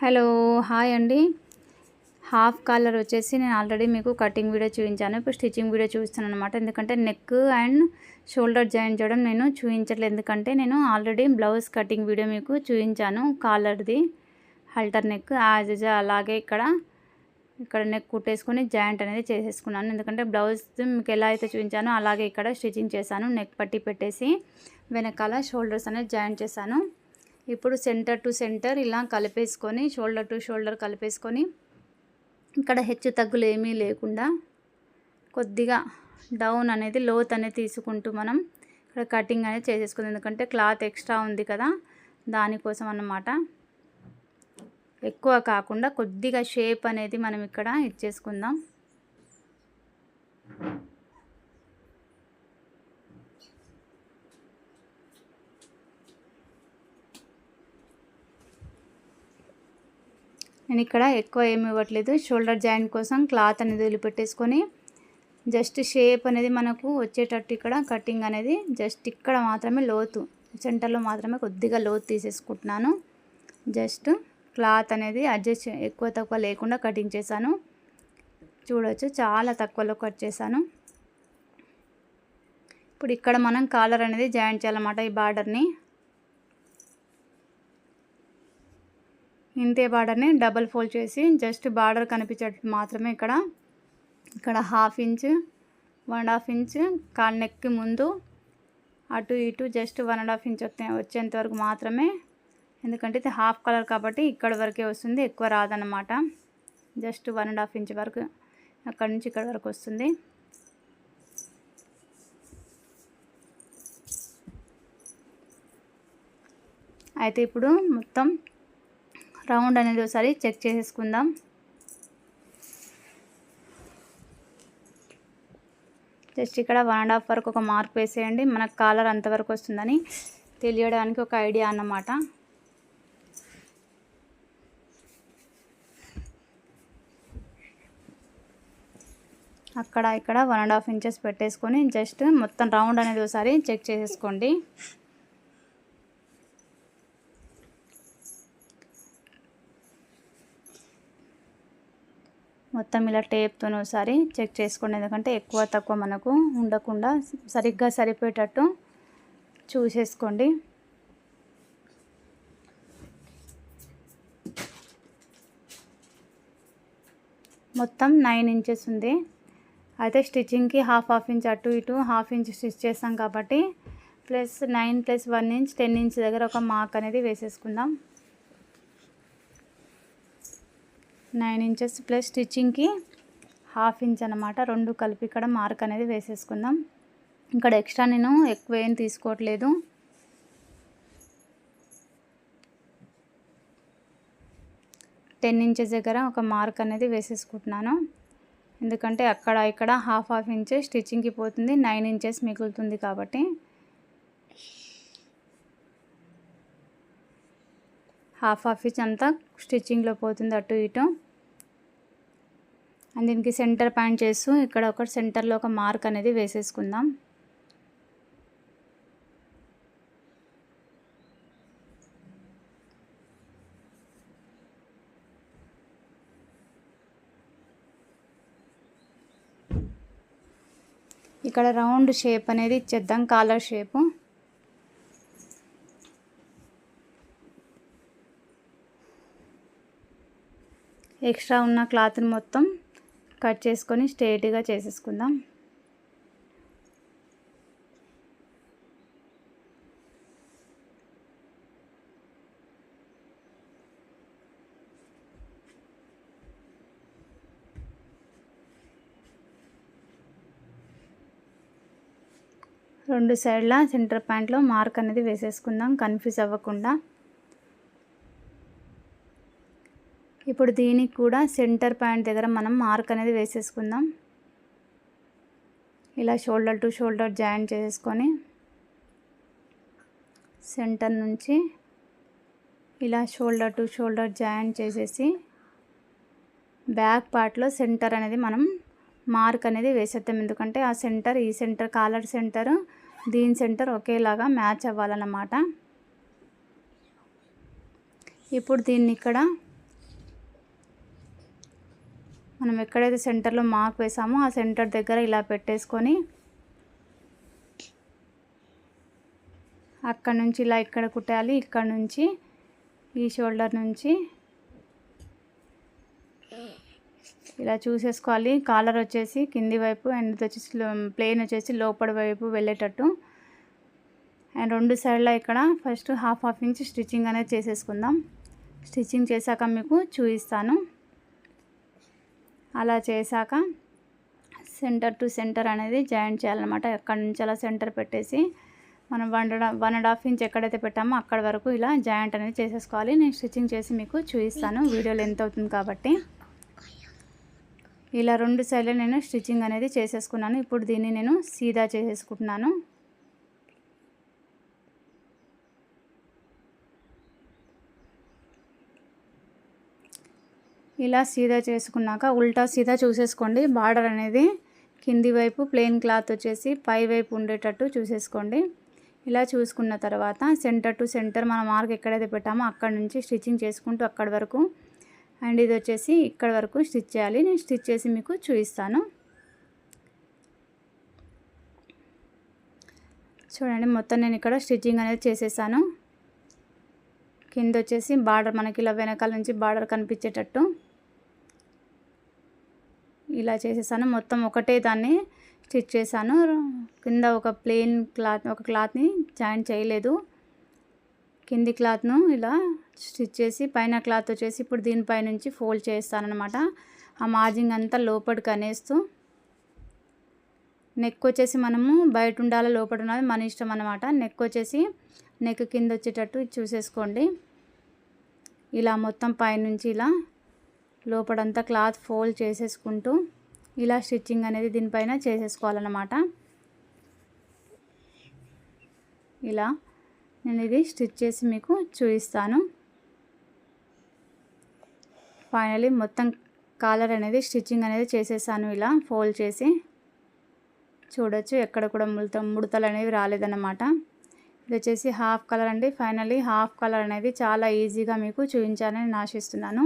Hello hi అండి. Half collar వచ్చేసి నేను ఆల్రెడీ మీకు కటింగ్ వీడియో చూపించాను. ఇప్పుడు స్టిచ్చింగ్ వీడియో చూపిస్తున్నాను అనమాట ఎందుకంటే నెక్ అండ్ షోల్డర్ జాయిన్ చేయడం నేను చూపించట్లేదు. ఎందుకంటే నేను ఆల్రెడీ బ్లౌజ్ కటింగ్ వీడియో మీకు చూపించాను కాలర్ది. హల్టర్ నెక్ యాజ్ యూజ్ అలాగే ఇక్కడ ఇక్కడ నెక్ కుట్టేసుకొని జాయింట్ అనేది చేసేసుకున్నాను. ఎందుకంటే బ్లౌజ్ మీకు ఎలా అయితే చూపించానో అలాగే ఇక్కడ స్టిచ్చింగ్ చేశాను. నెక్ పట్టి పెట్టేసి వెనకాల షోల్డర్స్ అనేది జాయింట్ చేశాను. ఇప్పుడు సెంటర్ టు సెంటర్ ఇలా కలిపేసుకొని షోల్డర్ టు షోల్డర్ కలిపేసుకొని ఇక్కడ హెచ్చు తగ్గులు ఏమీ లేకుండా కొద్దిగా డౌన్ అనేది లోత్ అనేది తీసుకుంటూ మనం ఇక్కడ కటింగ్ అనేది చేసేసుకుంది. ఎందుకంటే క్లాత్ ఎక్స్ట్రా ఉంది కదా దానికోసం అన్నమాట. ఎక్కువ కాకుండా కొద్దిగా షేప్ అనేది మనం ఇక్కడ ఇచ్చేసుకుందాం. నేను ఇక్కడ ఎక్కువ ఏమి ఇవ్వట్లేదు. షోల్డర్ జాయింట్ కోసం క్లాత్ అనేది వదిలిపెట్టేసుకొని జస్ట్ షేప్ అనేది మనకు వచ్చేటట్టు ఇక్కడ కటింగ్ అనేది జస్ట్ ఇక్కడ మాత్రమే లోతు సెంటర్లో మాత్రమే కొద్దిగా లోతు తీసేసుకుంటున్నాను. జస్ట్ క్లాత్ అనేది అడ్జస్ట్ ఎక్కువ తక్కువ లేకుండా కటింగ్ చేశాను. చూడవచ్చు చాలా తక్కువలో కట్ చేశాను. ఇప్పుడు ఇక్కడ మనం కాలర్ అనేది జాయింట్ చేయాలన్నమాట ఈ బార్డర్ని. ఇంతే బార్డర్ని డబల్ ఫోల్డ్ చేసి జస్ట్ బార్డర్ కనిపించేటట్టు మాత్రమే ఇక్కడ. ఇక్కడ half inch one and half inch call నెక్కి ముందు అటు ఇటు just one and half inch వచ్చేంత వరకు మాత్రమే. ఎందుకంటే ఇది హాఫ్ కలర్ కాబట్టి ఇక్కడ వరకే వస్తుంది ఎక్కువ రాదన్నమాట. Just one and half inch వరకు అక్కడి నుంచి ఇక్కడ వరకు వస్తుంది. అయితే ఇప్పుడు మొత్తం రౌండ్ అనేది ఒకసారి చెక్ చేసేసుకుందాం. జస్ట్ ఇక్కడ వన్ అండ్ హాఫ్ వరకు ఒక మార్క్ వేసేయండి. మనకు కాలర్ అంతవరకు వస్తుందని తెలియడానికి ఒక ఐడియా అన్నమాట. అక్కడ ఇక్కడ వన్ అండ్ హాఫ్ ఇంచెస్ పెట్టేసుకొని జస్ట్ మొత్తం రౌండ్ అనేది ఒకసారి చెక్ చేసేసుకోండి. మొత్తం ఇలా టేప్తో ఒకసారి చెక్ చేసుకోండి. ఎందుకంటే ఎక్కువ తక్కువ మనకు ఉండకుండా సరిగ్గా సరిపోయేటట్టు చూసేసుకోండి. మొత్తం నైన్ ఇంచెస్ ఉంది. అయితే స్టిచ్చింగ్కి హాఫ్ హాఫ్ ఇంచ్ అటు ఇటు హాఫ్ ఇంచ్ స్టిచ్ చేస్తాం కాబట్టి plus nine plus one inch ten inch దగ్గర ఒక మార్క్ అనేది వేసేసుకుందాం. నైన్ ఇంచెస్ ప్లస్ స్టిచ్చింగ్కి హాఫ్ ఇంచ్ అనమాట రెండు కలిపి ఇక్కడ మార్క్ అనేది వేసేసుకుందాం. ఇక్కడ ఎక్స్ట్రా నేను ఎక్కువ ఏం తీసుకోవట్లేదు. టెన్ ఇంచెస్ దగ్గర ఒక మార్క్ అనేది వేసేసుకుంటున్నాను. ఎందుకంటే అక్కడ ఇక్కడ హాఫ్ హాఫ్ ఇంచెస్ స్టిచ్చింగ్కి పోతుంది. నైన్ ఇంచెస్ మిగులుతుంది కాబట్టి. హాఫ్ హాఫ్ ఇంచ్ అంతా స్టిచ్చింగ్లో పోతుంది అటు ఇటు. అండ్ దీనికి సెంటర్ పాయింట్ చేస్తూ ఇక్కడ ఒక సెంటర్లో ఒక మార్క్ అనేది వేసేసుకుందాం. ఇక్కడ రౌండ్ షేప్ అనేది ఇచ్చేద్దాం కాలర్ షేపు. ఎక్స్ట్రా ఉన్న క్లాత్ని మొత్తం కట్ చేసుకొని స్ట్రేట్గా చేసేసుకుందాం. రెండు సైడ్ల సెంటర్ పాయింట్లో మార్క్ అనేది వేసేసుకుందాం. కన్ఫ్యూజ్ అవ్వకుండా. ఇప్పుడు దీనికి కూడా సెంటర్ పాయింట్ దగ్గర మనం మార్క్ అనేది వేసేసుకుందాం. ఇలా షోల్డర్ టు షోల్డర్ జాయిన్ చేసేసుకొని సెంటర్ నుంచి ఇలా షోల్డర్ టు షోల్డర్ జాయిన్ చేసేసి బ్యాక్ పార్ట్లో సెంటర్ అనేది మనం మార్క్ అనేది వేసేద్దాం. ఎందుకంటే ఆ సెంటర్ ఈ సెంటర్ కాలర్ సెంటర్ దీని సెంటర్ ఒకేలాగా మ్యాచ్ అవ్వాలన్నమాట. ఇప్పుడు దీన్ని ఇక్కడ మనం ఎక్కడైతే సెంటర్లో మార్క్ వేసామో ఆ సెంటర్ దగ్గర ఇలా పెట్టేసుకొని అక్కడ నుంచి ఇలా ఇక్కడ కుట్టాలి ఇక్కడ నుంచి ఈ షోల్డర్ నుంచి ఇలా చూసేసుకోవాలి. కాలర్ వచ్చేసి కింది వైపు అండ్ వచ్చేసి ప్లేన్ వచ్చేసి లోపల వైపు వెళ్ళేటట్టు. అండ్ రెండు సైడ్లో ఇక్కడ first half half inch stitching అనేది చేసేసుకుందాం. స్టిచ్చింగ్ చేశాక మీకు చూపిస్తాను. అలా చేశాక సెంటర్ టు సెంటర్ అనేది జాయింట్ చేయాలన్నమాట. ఎక్కడి నుంచి అలా సెంటర్ పెట్టేసి మనం one one and half inch ఎక్కడైతే పెట్టామో అక్కడ వరకు ఇలా జాయింట్ అనేది చేసేసుకోవాలి. నేను స్టిచ్చింగ్ చేసి మీకు చూపిస్తాను వీడియోలు ఎంత అవుతుంది కాబట్టి. ఇలా రెండు సైడ్లో నేను స్టిచ్చింగ్ అనేది చేసేసుకున్నాను. ఇప్పుడు దీన్ని నేను సీదా చేసేసుకుంటున్నాను. ఇలా సీదా చేసుకున్నాక ఉల్టా సీదా చూసేసుకోండి. బార్డర్ అనేది కింది వైపు ప్లెయిన్ క్లాత్ వచ్చేసి పై వైపు ఉండేటట్టు చూసేసుకోండి. ఇలా చూసుకున్న తర్వాత సెంటర్ టు సెంటర్ మన మార్క్ ఎక్కడైతే పెట్టామో అక్కడ నుంచి స్టిచ్చింగ్ చేసుకుంటూ అక్కడి వరకు. అండ్ ఇది వచ్చేసి ఇక్కడ వరకు స్టిచ్ చేయాలి. నేను స్టిచ్ చేసి మీకు చూపిస్తాను. చూడండి మొత్తం నేను ఇక్కడ స్టిచ్చింగ్ అనేది చేసేసాను. కింద వచ్చేసి బార్డర్ మనకి ఇలా వెనకాల నుంచి బార్డర్ కనిపించేటట్టు. ఇలా చేసేసాను. మొత్తం ఒకటే దాన్ని స్టిచ్ చేశాను. కింద ఒక ప్లెయిన్ క్లాత్ ఒక క్లాత్ని జాయిన్ చేయలేదు. కింది క్లాత్ను ఇలా స్టిచ్ చేసి పైన క్లాత్ వచ్చేసి ఇప్పుడు దీనిపై నుంచి ఫోల్డ్ చేస్తానమాట ఆ మార్జింగ్ అంతా లోపలికి అనేస్తూ. నెక్ వచ్చేసి మనము బయట ఉండాలి లోపల ఉన్నది మన ఇష్టం అనమాట నెక్ వచ్చేసి నెక్ కింద వచ్చేటట్టు చూసేసుకోండి. ఇలా మొత్తం పైనుంచి ఇలా లోపడంతా క్లాత్ ఫోల్డ్ చేసేసుకుంటూ ఇలా స్టిచ్చింగ్ అనేది దీనిపైన చేసేసుకోవాలన్నమాట. ఇలా నేను ఇది స్టిచ్ చేసి మీకు చూపిస్తాను. ఫైనలీ మొత్తం కాలర్ అనేది స్టిచ్చింగ్ అనేది చేసేసాను ఇలా ఫోల్డ్ చేసి. చూడొచ్చు ఎక్కడ కూడా ముడత ముడతలు అనేవి రాలేదన్నమాట. ఇది వచ్చేసి హాఫ్ కలర్ అండి. ఫైనలీ హాఫ్ కలర్ అనేది చాలా ఈజీగా మీకు చూపించాలని ఆశిస్తున్నాను.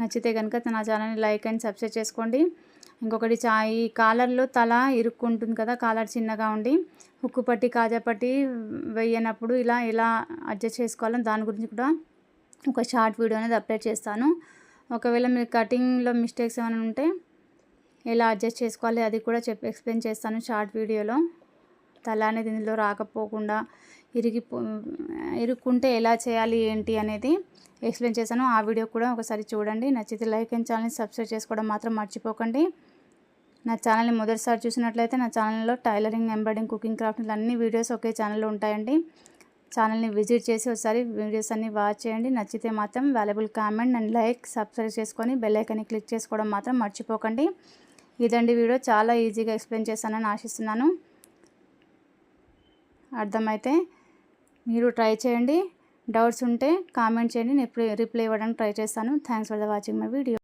నచ్చితే కనుక నా ఛానల్ని లైక్ అండ్ సబ్స్క్రైబ్ చేసుకోండి. ఇంకొకటి చా ఈ కాలర్లో తల ఇరుక్కుంటుంది కదా కాలర్ చిన్నగా ఉండి హుక్కు పట్టి కాజాపట్టి వేయనప్పుడు ఇలా ఎలా అడ్జస్ట్ చేసుకోవాలని దాని గురించి కూడా ఒక షార్ట్ వీడియో అనేది అప్లోడ్ చేస్తాను. ఒకవేళ మీరు కటింగ్లో మిస్టేక్స్ ఏమైనా ఉంటే ఎలా అడ్జస్ట్ చేసుకోవాలి అది కూడా చెప్పి ఎక్స్ప్లెయిన్ చేస్తాను షార్ట్ వీడియోలో. తల అనేది ఇందులో రాకపోకుండా ఇరిగి ఇరుక్కుంటే ఎలా చేయాలి ఏంటి అనేది ఎక్స్ప్లెయిన్ చేశాను. ఆ వీడియో కూడా ఒకసారి చూడండి. నచ్చితే లైక్ అండ్ ఛానల్ని సబ్స్క్రైబ్ చేసుకోవడం మాత్రం మర్చిపోకండి. నా ఛానల్ని మొదటిసారి చూసినట్లయితే నా ఛానల్లో టైలరింగ్ ఎంబ్రాయిడింగ్ కుకింగ్ క్రాఫ్ట్ అన్ని వీడియోస్ ఒకే ఛానల్లో ఉంటాయండి. ఛానల్ని విజిట్ చేసి ఒకసారి వీడియోస్ అన్ని వాచ్ చేయండి. నచ్చితే మాత్రం valuable comment and like subscribe చేసుకొని బెల్ ఐకాన్ని క్లిక్ చేసుకోవడం మాత్రం మర్చిపోకండి. ఇదండి వీడియో. చాలా ఈజీగా ఎక్స్ప్లెయిన్ చేస్తానని ఆశిస్తున్నాను. అర్థమైతే మీరు ట్రై చేయండి. డౌట్స్ ఉంటే కామెంట్ చేయండి. నేను రిప్లై ఇవ్వడానికి ట్రై చేస్తాను. Thanks for the watching my video.